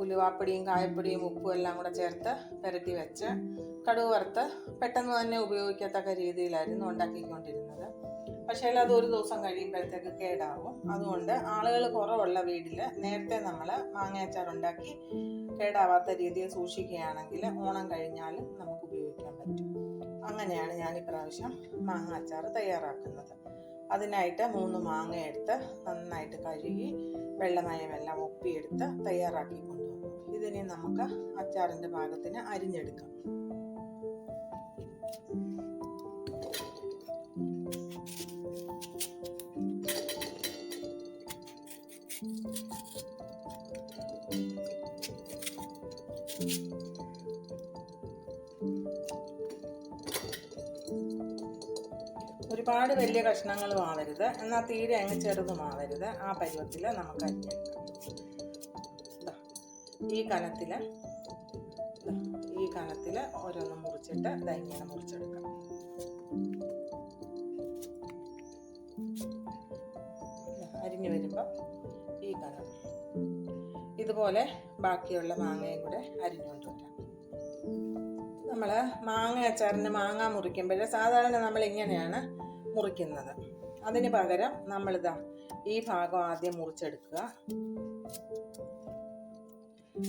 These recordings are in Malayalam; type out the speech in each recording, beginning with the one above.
ഉലുവാപ്പൊടിയും കായപ്പൊടിയും ഉപ്പും എല്ലാം കൂടെ ചേർത്ത് പുരട്ടി വെച്ച് കടുക് വറുത്ത് പെട്ടെന്ന് തന്നെ ഉപയോഗിക്കത്തക്ക രീതിയിലായിരുന്നു ഉണ്ടാക്കിക്കൊണ്ടിരുന്നത്. പക്ഷേ അത് ഒരു ദിവസം കഴിയുമ്പോഴത്തേക്ക് കേടാവും. അതുകൊണ്ട് ആളുകൾ കുറവുള്ള വീട്ടിൽ നേരത്തെ നമ്മൾ മാങ്ങയച്ചാർ ഉണ്ടാക്കി കേടാവാത്ത രീതിയിൽ സൂക്ഷിക്കുകയാണെങ്കിൽ ഓണം കഴിഞ്ഞാലും നമുക്ക് ഉപയോഗിക്കാൻ പറ്റും. അങ്ങനെയാണ് ഞാൻ ഇപ്രാവശ്യം മാങ്ങ അച്ചാർ തയ്യാറാക്കുന്നത്. അതിനായിട്ട് മൂന്ന് മാങ്ങ എടുത്ത് നന്നായിട്ട് കഴുകി വെള്ളമയമെല്ലാം ഒപ്പിയെടുത്ത് തയ്യാറാക്കി കൊണ്ടുവന്നു. ഇതിനെ നമുക്ക് അച്ചാറിന്റെ പാകത്തിന് അരിഞ്ഞെടുക്കാം. ഒരുപാട് വലിയ കഷ്ണങ്ങളും ആവരുത് എന്നാൽ തീരെ അങ്ങ് ചെറുതും ആവരുത് ആ പരുവത്തിൽ നമുക്ക് അരിഞ്ഞെടുക്കാം. ഈ കനത്തിൽ ഈ കനത്തിൽ ഓരോന്നും മുറിച്ചിട്ട് ഇങ്ങനെ മുറിച്ചെടുക്കാം. അരിഞ്ഞു വരുമ്പോൾ ഈ കനം. ഇതുപോലെ ബാക്കിയുള്ള മാങ്ങയും കൂടെ അരിഞ്ഞുകൊണ്ട് വരാം നമ്മൾ മാങ്ങ അച്ചാറിന് മാങ്ങ മുറിക്കുമ്പോൾ സാധാരണ നമ്മൾ ഇങ്ങനെയാണ് മുറിക്കുന്നത്. അതിന് പകരം നമ്മളിതാ ഈ ഭാഗം ആദ്യം മുറിച്ചെടുക്കുക.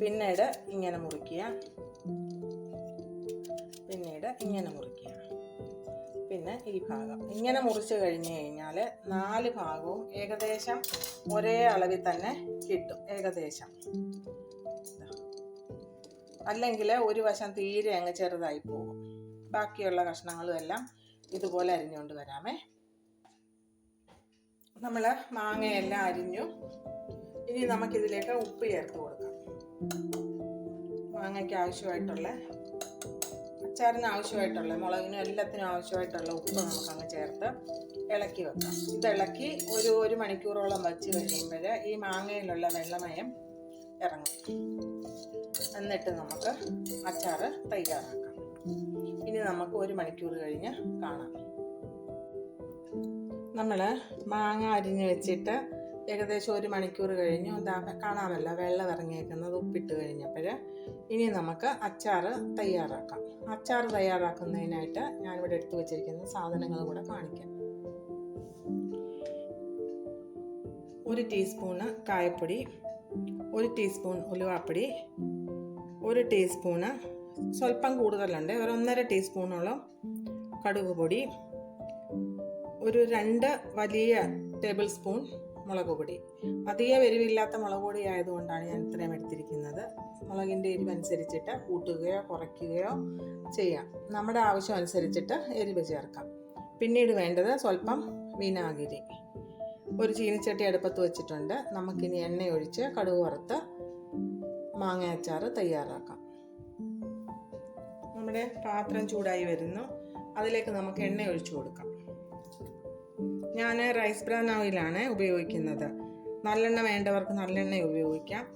പിന്നീട് ഇങ്ങനെ മുറിക്കുക. പിന്നീട് ഇങ്ങനെ മുറിക്കുക. പിന്നെ ഈ ഭാഗം. ഇങ്ങനെ മുറിച്ച് കഴിഞ്ഞു കഴിഞ്ഞാൽ നാല് ഭാഗവും ഏകദേശം ഒരേ അളവിൽ തന്നെ കിട്ടും. ഏകദേശം. അല്ലെങ്കിൽ ഒരു വശം തീരെ അങ്ങ് ചെറുതായി പോകും. ബാക്കിയുള്ള കഷ്ണങ്ങളും എല്ലാം ഇതുപോലെ അരിഞ്ഞുകൊണ്ട് വരാമേ. നമ്മൾ മാങ്ങയെല്ലാം അരിഞ്ഞു. ഇനി നമുക്കിതിലേക്ക് ഉപ്പ് ചേർത്ത് കൊടുക്കാം. മാങ്ങയ്ക്ക് ആവശ്യമായിട്ടുള്ള അച്ചാറിന് ആവശ്യമായിട്ടുള്ള മുളകിനും എല്ലാത്തിനും ആവശ്യമായിട്ടുള്ള ഉപ്പ് നമുക്കങ്ങ് ചേർത്ത് ഇളക്കി വെക്കാം. ഇത് ഇളക്കി ഒരു ഒരു മണിക്കൂറോളം വച്ച് കഴിയുമ്പോൾ ഈ മാങ്ങയിലുള്ള വെള്ളമയം ഇറങ്ങും. എന്നിട്ട് നമുക്ക് അച്ചാറ് തയ്യാറാക്കാം. നമുക്ക് ഒരു മണിക്കൂർ കഴിഞ്ഞ് കാണാം. നമ്മൾ മാങ്ങ അരിഞ്ഞ് വെച്ചിട്ട് ഏകദേശം ഒരു മണിക്കൂർ കഴിഞ്ഞു. എന്താ കാണാമല്ലോ വെള്ളം ഇറങ്ങിയേക്കുന്നത് ഉപ്പിട്ട് കഴിഞ്ഞപ്പോൾ ഇനി നമുക്ക് അച്ചാർ തയ്യാറാക്കാം. അച്ചാർ തയ്യാറാക്കുന്നതിനായിട്ട് ഞാനിവിടെ എടുത്തു വച്ചിരിക്കുന്ന സാധനങ്ങൾ കൂടെ കാണിക്കാം. ഒരു ടീസ്പൂണ് കായപ്പൊടി ഒരു ടീസ്പൂൺ ഉലുവാപ്പൊടി ഒരു ടീസ്പൂണ് സ്വല്പം കൂടുതലുണ്ട്. ഒരു ഒന്നര ടീസ്പൂണോളം കടുക് പൊടി ഒരു രണ്ട് വലിയ ടേബിൾ സ്പൂൺ മുളക് പൊടി. അധികം എരിവില്ലാത്ത മുളക് പൊടി ആയതുകൊണ്ടാണ് ഞാൻ ഇത്രയും എടുത്തിരിക്കുന്നത്. മുളകിന്റെ എരിവ് അനുസരിച്ചിട്ട് കൂട്ടുകയോ കുറയ്ക്കുകയോ ചെയ്യാം. നമ്മുടെ ആവശ്യം അനുസരിച്ചിട്ട് എരിവ് ചേർക്കാം. പിന്നീട് വേണ്ടത് സ്വല്പം വിനാഗിരി. ഒരു ചീനിച്ചട്ടി അടുപ്പത്ത് വെച്ചിട്ടുണ്ട്. നമുക്കിനി എണ്ണയൊഴിച്ച് കടുക് വറുത്ത് മാങ്ങ അച്ചാർ തയ്യാറാക്കാം. നമ്മുടെ പാത്രം ചൂടായി വരുന്നു. അതിലേക്ക് നമുക്ക് എണ്ണ ഒഴിച്ചു കൊടുക്കാം. ഞാൻ റൈസ് ബ്രാൻ ഓയിലാണ് ഉപയോഗിക്കുന്നത്. നല്ലെണ്ണ വേണ്ടവർക്ക് നല്ലെണ്ണ ഉപയോഗിക്കാം.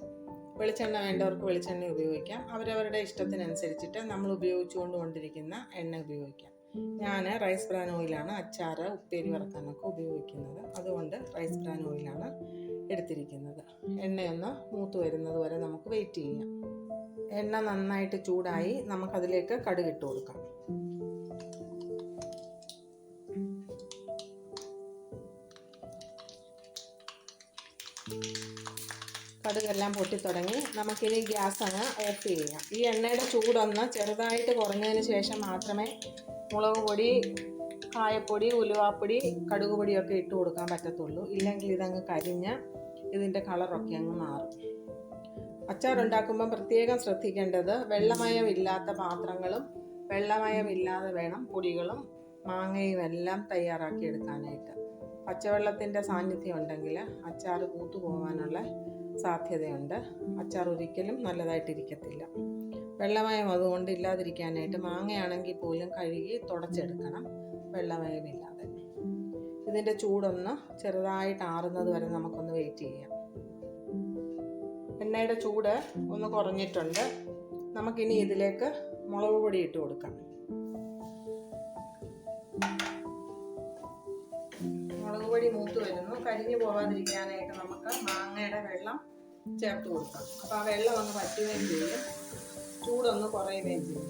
വെളിച്ചെണ്ണ വേണ്ടവർക്ക് വെളിച്ചെണ്ണ ഉപയോഗിക്കാം. അവരവരുടെ ഇഷ്ടത്തിനനുസരിച്ചിട്ട് നമ്മൾ ഉപയോഗിച്ചുകൊണ്ട് കൊണ്ടിരിക്കുന്ന എണ്ണ ഉപയോഗിക്കാം. ഞാൻ റൈസ് ബ്രാൻ ഓയിലാണ് അച്ചാർ ഉപ്പേരി വറുക്കാനൊക്കെ ഉപയോഗിക്കുന്നത്. അതുകൊണ്ട് റൈസ് ബ്രാൻ ഓയിലാണ് എടുത്തിരിക്കുന്നത്. എണ്ണയൊന്ന് മൂത്ത് വരുന്നത് വരെ നമുക്ക് വെയിറ്റ് ചെയ്യാം. എണ്ണ നന്നായിട്ട് ചൂടായി നമുക്കതിലേക്ക് കടുകിട്ട് കൊടുക്കാം. കടുകെല്ലാം പൊട്ടിത്തുടങ്ങി നമുക്കിനി ഗ്യാസ് അങ്ങ് ഓഫ് ചെയ്യാം. ഈ എണ്ണയുടെ ചൂടൊന്ന് ചെറുതായിട്ട് കുറഞ്ഞതിന് ശേഷം മാത്രമേ മുളക് പൊടി കായപ്പൊടി ഉലുവാപ്പൊടി കടുക് പൊടിയൊക്കെ ഇട്ട് കൊടുക്കാൻ പറ്റത്തുള്ളൂ. ഇല്ലെങ്കിൽ ഇതങ്ങ് കരിഞ്ഞ് ഇതിന്റെ കളറൊക്കെ അങ്ങ് മാറും. അച്ചാറുണ്ടാക്കുമ്പോൾ പ്രത്യേകം ശ്രദ്ധിക്കേണ്ടത് വെള്ളമയമില്ലാത്ത പാത്രങ്ങളും വെള്ളമയമില്ലാതെ വേണം പൊടികളും മാങ്ങയും എല്ലാം തയ്യാറാക്കി എടുക്കാനായിട്ട്. പച്ചവെള്ളത്തിന്റെ സാന്നിധ്യം ഉണ്ടെങ്കിൽ അച്ചാർ കൂത്തുപോകാനുള്ള സാധ്യതയുണ്ട്. അച്ചാർ ഒരിക്കലും നല്ലതായിട്ടിരിക്കത്തില്ല. വെള്ളമയം അതുകൊണ്ട് ഇല്ലാതിരിക്കാനായിട്ട് മാങ്ങയാണെങ്കിൽ പോലും കഴുകി തുടച്ചെടുക്കണം. വെള്ളമയമില്ലാതെ. ഇതിന്റെ ചൂടൊന്ന് ചെറുതായിട്ട് ആറുന്നത് വരെ നമുക്കൊന്ന് വെയിറ്റ് ചെയ്യാം. എണ്ണയുടെ ചൂട് ഒന്ന് കുറഞ്ഞിട്ടുണ്ട്. നമുക്കിനി ഇതിലേക്ക് മുളക് പൊടി ഇട്ട് കൊടുക്കാം. മുളക് മൂത്ത് വരുന്നു. കരിഞ്ഞു പോവാതിരിക്കാനായിട്ട് നമുക്ക് മാങ്ങയുടെ വെള്ളം ചേർത്ത് കൊടുക്കാം. അപ്പോൾ ആ വെള്ളം ഒന്ന് പറ്റുകയും ചെയ്യും. ചൂടൊന്ന് കുറയുകയും ചെയ്യും.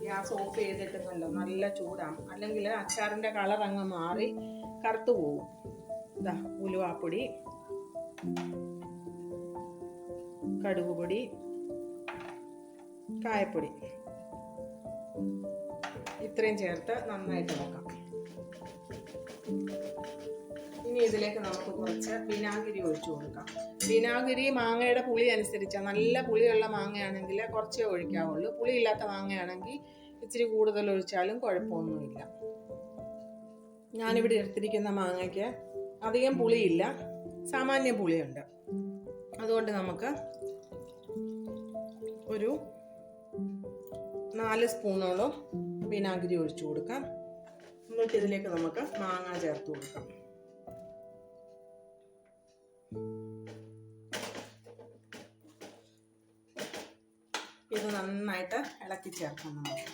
ഗ്യാസ് ഓഫ് ചെയ്തിട്ടുണ്ടല്ലോ നല്ല ചൂടാണ് അല്ലെങ്കിൽ അച്ചാറിന്റെ കളർ അങ്ങ് മാറി കറുത്തു പോകും ഇതാ ഉലുവാപ്പൊടി കടുക് പൊടി കായപ്പൊടി. ഇത്രയും ചേർത്ത് നന്നായിട്ട് ഇളക്കാം. ഇനി ഇതിലേക്ക് നമുക്ക് കുറച്ച് വിനാഗിരി ഒഴിച്ചു കൊടുക്കാം. വിനാഗിരി മാങ്ങയുടെ പുളി അനുസരിച്ച്. നല്ല പുളിയുള്ള മാങ്ങയാണെങ്കിൽ കുറച്ചേ ഒഴിക്കാവുള്ളൂ. പുളി ഇല്ലാത്ത മാങ്ങയാണെങ്കിൽ ഇച്ചിരി കൂടുതൽ ഒഴിച്ചാലും കുഴപ്പമൊന്നുമില്ല. ഞാനിവിടെ എടുത്തിരിക്കുന്ന മാങ്ങയ്ക്ക് അധികം പുളിയില്ല. സാമാന്യ പുളിയുണ്ട്. അതുകൊണ്ട് നമുക്ക് ഒരു നാല് സ്പൂണോളം വിനാഗിരി ഒഴിച്ചു കൊടുക്കാം. എന്നിട്ട് ഇതിലേക്ക് നമുക്ക് മാങ്ങ ചേർത്ത് കൊടുക്കാം. ഇത് നന്നായിട്ട് ഇളക്കി ചേർക്കാം നമുക്ക്.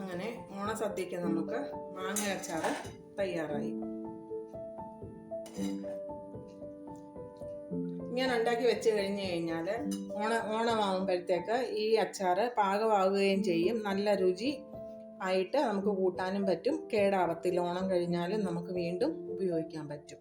അങ്ങനെ ഓണസദ്യക്ക് നമുക്ക് മാങ്ങ അച്ചാറ് തയ്യാറായി. ഇങ്ങനെ ഉണ്ടാക്കി വെച്ച് കഴിഞ്ഞ് കഴിഞ്ഞാൽ ഓണ ഓണമാകുമ്പോഴത്തേക്ക് ഈ അച്ചാറ് പാകമാവുകയും ചെയ്യും. നല്ല രുചി ആയിട്ട് നമുക്ക് കൂട്ടാനും പറ്റും. കേടാവത്തില്ല. ഓണം കഴിഞ്ഞാലും നമുക്ക് വീണ്ടും ഉപയോഗിക്കാൻ പറ്റും.